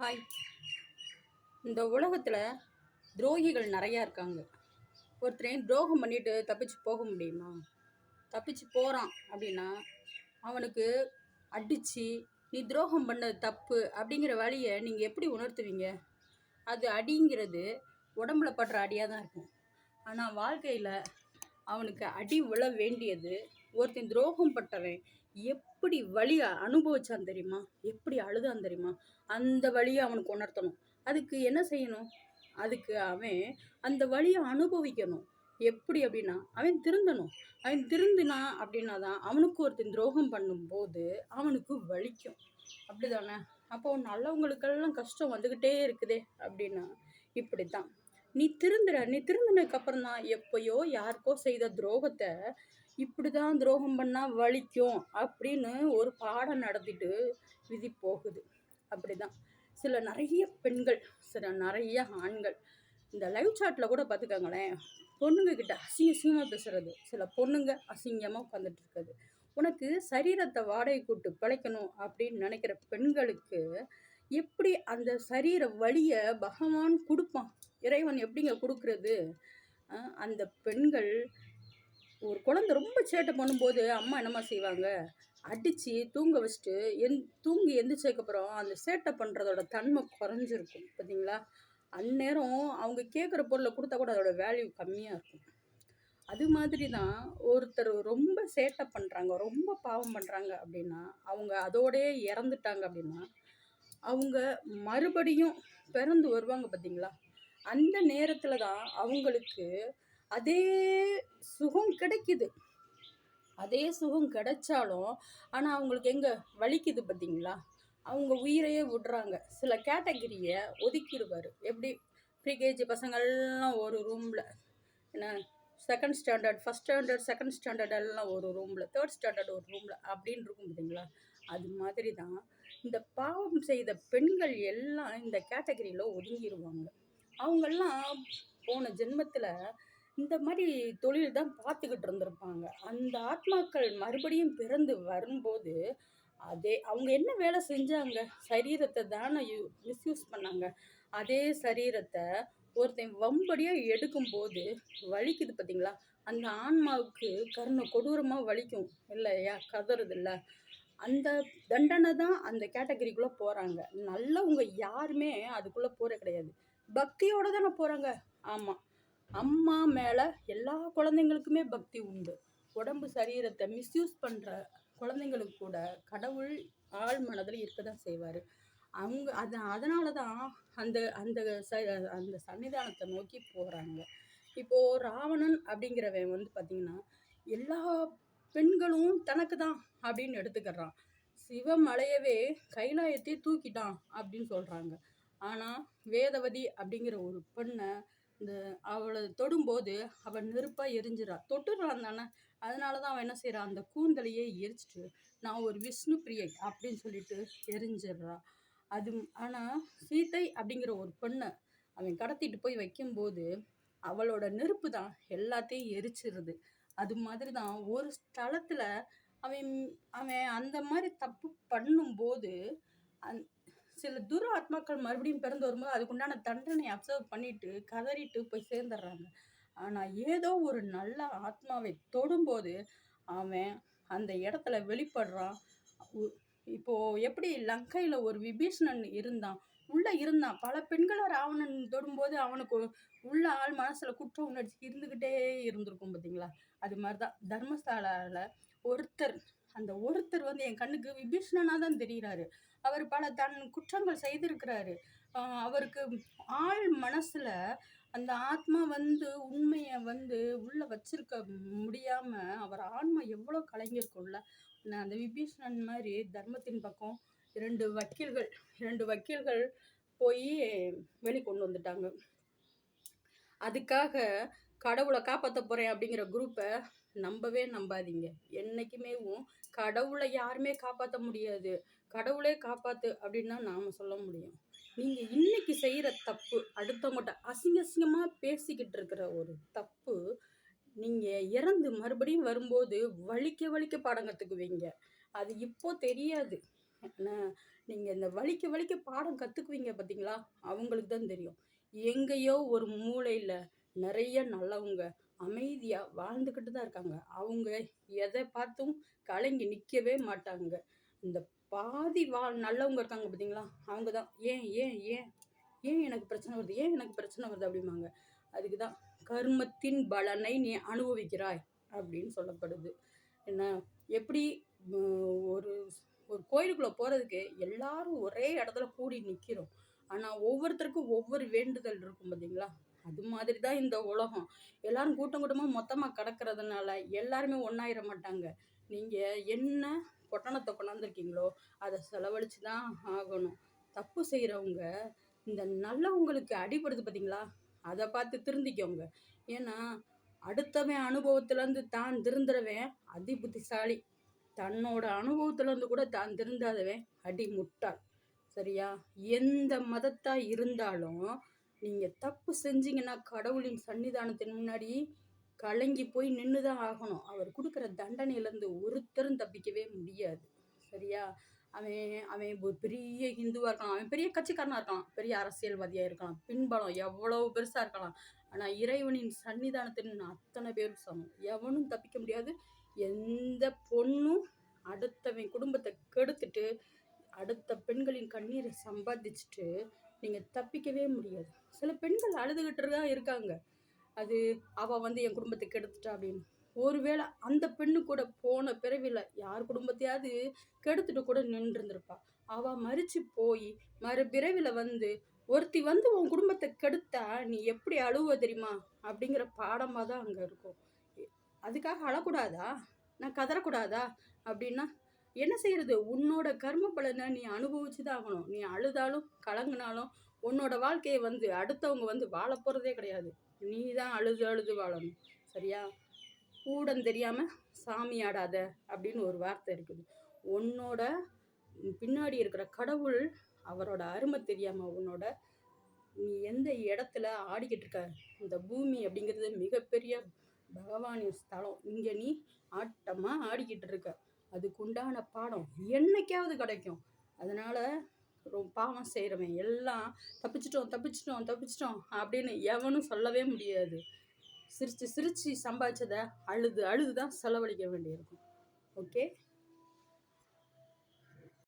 Hi. இந்த உலகத்தில் துரோகிகள் நிறையா இருக்காங்க. ஒருத்தரையும் துரோகம் பண்ணிட்டு தப்பிச்சு போக முடியுமா? தப்பிச்சு போகிறான் அப்படின்னா அவனுக்கு அடித்து நீ துரோகம் பண்ணது தப்பு அப்படிங்கிற வழியை நீங்கள் எப்படி உணர்த்துவீங்க? அது அடிங்கிறது உடம்புல படுற அடியாக தான் இருக்கும். ஆனால் வாழ்க்கையில் அவனுக்கு அடி உழ வேண்டியது ஒருத்தன் துரோகம் பட்டவன் எப்படி வழியை அனுபவிச்சான் தெரியுமா? எப்படி அழுதான் தெரியுமா? அந்த வழியை அவனுக்கு உணர்த்தணும். அதுக்கு என்ன செய்யணும்? அதுக்கு அவன் அந்த வழியை அனுபவிக்கணும். எப்படி அப்படின்னா அவன் திருந்தணும். அவன் திருந்தினா அப்படின்னா தான் அவனுக்கு ஒருத்தன் துரோகம் பண்ணும்போது அவனுக்கு வலிக்கும். அப்படிதானே? அப்போ நல்லவங்களுக்கெல்லாம் கஷ்டம் வந்துக்கிட்டே இருக்குதே அப்படின்னா இப்படி தான் நீ திருந்துற நீ திருந்தினதுக்கு அப்புறம் தான் எப்பயோ யாருக்கோ செய்த துரோகத்தை இப்படி தான் துரோகம் பண்ணால் வலிக்கும் அப்படின்னு ஒரு பாடம் நடத்திட்டு விதி போகுது. அப்படி தான் சில நிறைய பெண்கள் சில நிறைய ஆண்கள் இந்த லைவ் சாட்டில் கூட பார்த்துக்கோங்களேன் பொண்ணுங்க கிட்ட அசிங்க அசிங்கமாக பேசுறது சில பொண்ணுங்க அசிங்கமாக உட்காந்துட்டு இருக்குது உனக்கு சரீரத்தை வாடகை கூட்டு பிழைக்கணும் அப்படின்னு நினைக்கிற பெண்களுக்கு எப்படி அந்த சரீர வழியை பகவான் கொடுப்பான்? இறைவன் எப்படிங்க கொடுக்கறது? அந்த பெண்கள் ஒரு குழந்தை ரொம்ப சேட்டை பண்ணும்போது அம்மா என்னம்மா செய்வாங்க? அடித்து தூங்க வச்சுட்டு எந் தூங்கி எந்திரிச்சதுக்கப்புறம் அந்த சேட்டை பண்ணுறதோட தன்மை குறைஞ்சிருக்கும் பார்த்தீங்களா அந்நேரம் அவங்க கேட்குற பொருளை கொடுத்தா கூட அதோட வேல்யூ கம்மியாக இருக்கும். அது மாதிரி தான் ஒருத்தர் ரொம்ப சேட்டை பண்ணுறாங்க ரொம்ப பாவம் பண்ணுறாங்க அப்படின்னா அவங்க அதோடயே இறந்துட்டாங்க அப்படின்னா அவங்க மறுபடியும் பிறந்து வருவாங்க பார்த்தீங்களா அந்த நேரத்தில் தான் அவங்களுக்கு அதே சுகம் கிடைக்குது. அதே சுகம் கிடைச்சாலும் ஆனால் அவங்களுக்கு எங்கே வலிக்குது பார்த்தீங்களா அவங்க உயிரையே விடுறாங்க. சில கேட்டகிரியை ஒதுக்கிடுவார். எப்படி? ப்ரீகேஜி பசங்கள்லாம் ஒரு ரூமில் என்ன? Second standard first standard second standard எல்லாம் ஒரு ரூமில் தேர்ட் ஸ்டாண்டர்ட் ஒரு ரூமில் அப்படின்னு இருக்கும் பார்த்தீங்களா அது மாதிரி தான் இந்த பாவம் செய்த பெண்கள் எல்லாம் இந்த கேட்டகரியில் ஒதுங்கிடுவாங்க அவங்கெல்லாம் போன ஜென்மத்தில் இந்த மாதிரி தொழில் தான் பார்த்துக்கிட்டு இருந்திருப்பாங்க. அந்த ஆத்மாக்கள் மறுபடியும் பிறந்து வரும்போது அதே அவங்க என்ன வேலை செஞ்சாங்க? சரீரத்தை தானே யூ மிஸ்யூஸ் பண்ணாங்க. அதே சரீரத்தை ஒருத்தன் வம்படியாக எடுக்கும்போது வலிக்குது பார்த்தீங்களா? அந்த ஆன்மாவுக்கு கருணை கொடூரமாக வலிக்கும். இல்லையா? கதறது இல்லை அந்த தண்டனை தான் அந்த கேட்டகரிக்குள்ளே போகிறாங்க நல்லவங்க யாருமே அதுக்குள்ளே போகிற கிடையாது. பக்தியோடு தானே போகிறாங்க ஆமாம் அம்மா மேலே எல்லா குழந்தைங்களுக்குமே பக்தி உண்டு. உடம்பு சரீரத்தை மிஸ்யூஸ் பண்ணுற குழந்தைங்களுக்கு கூட கடவுள் ஆழ் மனதில் இருக்க தான் செய்வார். அவங்க அது அதனால தான் அந்த அந்த ச அந்த சன்னிதானத்தை நோக்கி போகிறாங்க இப்போது ராவணன் அப்படிங்கிறவன் வந்து பார்த்திங்கன்னா எல்லா பெண்களும் தனக்கு தான் அப்படின்னு எடுத்துக்கிறான். சிவமலையவே கைலாயத்தை தூக்கிட்டான் அப்படின்னு சொல்கிறாங்க ஆனால் வேதவதி அப்படிங்கிற ஒரு பெண்ணை இந்த அவளை தொடும்போது அவள் நெருப்பாக எரிஞ்சிடா தொட்டுறான் தானே. அதனால தான் அவன் என்ன செய்கிறான் அந்த கூந்தலையே எரிச்சிட்டு நான் ஒரு விஷ்ணு பிரியை அப்படின்னு சொல்லிட்டு எரிஞ்சிடுறா அது ஆனால் சீத்தை அப்படிங்கிற ஒரு பொண்ணை அவன் கடத்திட்டு போய் வைக்கும்போது அவளோட நெருப்பு தான் எல்லாத்தையும் எரிச்சிருது. அது மாதிரி தான் ஒரு ஸ்தலத்தில் அவன் அவன் அந்த மாதிரி தப்பு பண்ணும்போது அந் சில துர ஆத்மாக்கள் மறுபடியும் பிறந்து வரும்போது அதுக்குண்டான தண்டனையை அப்சர்வ் பண்ணிட்டு கதறிட்டு போய் சேர்ந்துடுறாங்க. ஆனால் ஏதோ ஒரு நல்ல ஆத்மாவை தொடும்போது அவன் அந்த இடத்துல வெளிப்படுறான். உ- இப்போ எப்படி லங்கையில் ஒரு விபீஷணன் இருந்தான் உள்ளே இருந்தான். பல பெண்களை ராவணன் தொடும்போது அவனுக்கு உள்ள ஆள் மனசில் குற்ற உணர்ச்சி இருந்துக்கிட்டே இருந்திருக்கும் பார்த்தீங்களா அது மாதிரி தான் தர்மசாலாவில் ஒருத்தர் அந்த ஒருத்தர் வந்து என் கண்ணுக்கு விபீஷணனாக தான் தெரிகிறாரு அவர் பல தன் குற்றங்கள் செய்திருக்கிறாரு. அவருக்கு ஆள் மனசில் அந்த ஆத்மா வந்து உண்மையை வந்து உள்ளே வச்சிருக்க முடியாமல் அவர் ஆன்மா எவ்வளோ கலைஞருக்கும்ல அந்த விபீஷணன் மாதிரி தர்மத்தின் பக்கம் இரண்டு வக்கீல்கள் இரண்டு வக்கீல்கள் போய் வெளி கொண்டு வந்துட்டாங்க. அதுக்காக கடவுளை காப்பாற்ற போகிறேன் அப்படிங்கிற குரூப்பை நம்பவே நம்பாதீங்க. என்றைக்குமேவும் கடவுளை யாருமே காப்பாற்ற முடியாது. கடவுளே காப்பாற்று அப்படின்னு தான் நாம் சொல்ல முடியும். நீங்கள் இன்னைக்கு செய்கிற தப்பு அடுத்தவங்கள்ட்ட அசிங்க அசிங்கமாக பேசிக்கிட்டு இருக்கிற ஒரு தப்பு நீங்கள் இறந்து மறுபடியும் வரும்போது வலிக்க வலிக்க பாடம் கற்றுக்குவீங்க அது இப்போ தெரியாது. நீங்கள் இந்த வலிக்க வலிக்க பாடம் கற்றுக்குவீங்க பார்த்தீங்களா அவங்களுக்கு தான் தெரியும். எங்கேயோ ஒரு மூலையில் நிறைய நல்லவங்க அமைதியாக வாழ்ந்துக்கிட்டு தான் இருக்காங்க. அவங்க எதை பார்த்தும் கலங்கி நிற்கவே மாட்டாங்க. இந்த பாதி வா நல்லவங்க இருக்காங்க பார்த்தீங்களா அவங்க தான் ஏன் ஏன் ஏன் ஏன் எனக்கு பிரச்சனை வருது? ஏன் எனக்கு பிரச்சனை வருது? அப்படிம்பாங்க. அதுக்கு தான் கர்மத்தின் பலனை நீ அனுபவிக்கிறாய் அப்படின்னு சொல்லப்படுது. என்ன எப்படி ஒரு ஒரு கோயிலுக்குள்ளே போகிறதுக்கு எல்லாரும் ஒரே இடத்துல கூடி நிற்கிறோம் ஆனால் ஒவ்வொருத்தருக்கும் ஒவ்வொரு வேண்டுதல் இருக்கும் பார்த்தீங்களா அது மாதிரி தான் இந்த உலகம். எல்லாரும் கூட்டம் கூட்டமாக மொத்தமாக கிடக்கிறதுனால எல்லாருமே ஒன்றாயிட மாட்டாங்க. நீங்கள் என்ன பொட்டணத்தை கொண்டாந்துருக்கீங்களோ அதை செலவழித்து தான் ஆகணும். தப்பு செய்கிறவங்க இந்த நல்லவங்களுக்கு அடிபடுது பார்த்தீங்களா அதை பார்த்து திருந்திக்கோங்க. ஏன்னா அடுத்தவன் அனுபவத்துலேருந்து தான் திருந்துறவன் அதி புத்திசாலி தன்னோட அனுபவத்துலேருந்து கூட தான் திருந்தாதவன் அடி முட்டாள் சரியா? எந்த மதத்தாக இருந்தாலும் நீங்கள் தப்பு செஞ்சீங்கன்னா கடவுளின் சன்னிதானத்தின் முன்னாடி கலங்கி போய் நின்று தான் ஆகணும். அவர் கொடுக்குற தண்டனையிலேருந்து ஒருத்தரும் தப்பிக்கவே முடியாது. சரியா? அவன் அவன் ஒரு பெரிய ஹிந்துவாக இருக்கலாம். அவன் பெரிய கட்சிக்காரனாக இருக்கலாம். பெரிய அரசியல்வாதியாக இருக்கலாம். பின்பலம் எவ்வளவு பெருசாக இருக்கலாம். ஆனால் இறைவனின் சன்னிதானத்தின் அத்தனை பேரும் சமம். எவனும் தப்பிக்க முடியாது. எந்த பொண்ணும் அடுத்தவன் குடும்பத்தை கெடுத்துட்டு அடுத்த பெண்களின் கண்ணீரை சம்பாதிச்சுட்டு நீங்கள் தப்பிக்கவே முடியாது. சில பெண்கள் அழுதுகிட்டு தான் இருக்காங்க. அது அவள் வந்து என் குடும்பத்தை கெடுத்துட்டா அப்படின்னு. ஒருவேளை அந்த பெண்ணு கூட போன பிறவில யார் குடும்பத்தையாவது கெடுத்துட்டு கூட நின்றுருந்துருப்பா. அவள் மறிச்சு போய் மறு பிறவில வந்து ஒருத்தி வந்து உன் குடும்பத்தை கெடுத்தா நீ எப்படி அழுவ தெரியுமா? அப்படிங்கிற பாடமாக தான் அங்கே இருக்கும். அதுக்காக அழக்கூடாதா? நான் கதறக்கூடாதா? அப்படின்னா என்ன செய்யறது? உன்னோட கர்ம பலனை நீ அனுபவிச்சு தான் ஆகணும். நீ அழுதாலும் கலங்குனாலும் உன்னோட வாழ்க்கையை வந்து அடுத்தவங்க வந்து வாழ போகிறதே கிடையாது. நீ தான் அழுது அழுது வாழணும். சரியா? கூடம் தெரியாம சாமி ஆடாத அப்படின்னு ஒரு வார்த்தை இருக்குது. உன்னோட பின்னாடி இருக்கிற கடவுள் அவரோட அருமை தெரியாம உன்னோட நீ எந்த இடத்துல ஆடிக்கிட்டு இருக்க? இந்த பூமி அப்படிங்கிறது மிகப்பெரிய பகவானின் ஸ்தலம். இங்கே நீ ஆட்டமாக ஆடிக்கிட்டு இருக்க. அதுக்குண்டான பாடம் என்னைக்காவது கிடைக்கும். அதனால ரொம்ப பாவம் செய்கிறவன் எல்லாம் தப்பிச்சிட்டோம் தப்பிச்சிட்டோம் தப்பிச்சிட்டோம் அப்படின்னு எவனும் சொல்லவே முடியாது. சிரித்து சிரித்து சம்பாதிச்சதை அழுது அழுது தான் செலவழிக்க வேண்டியிருக்கும். ஓகே?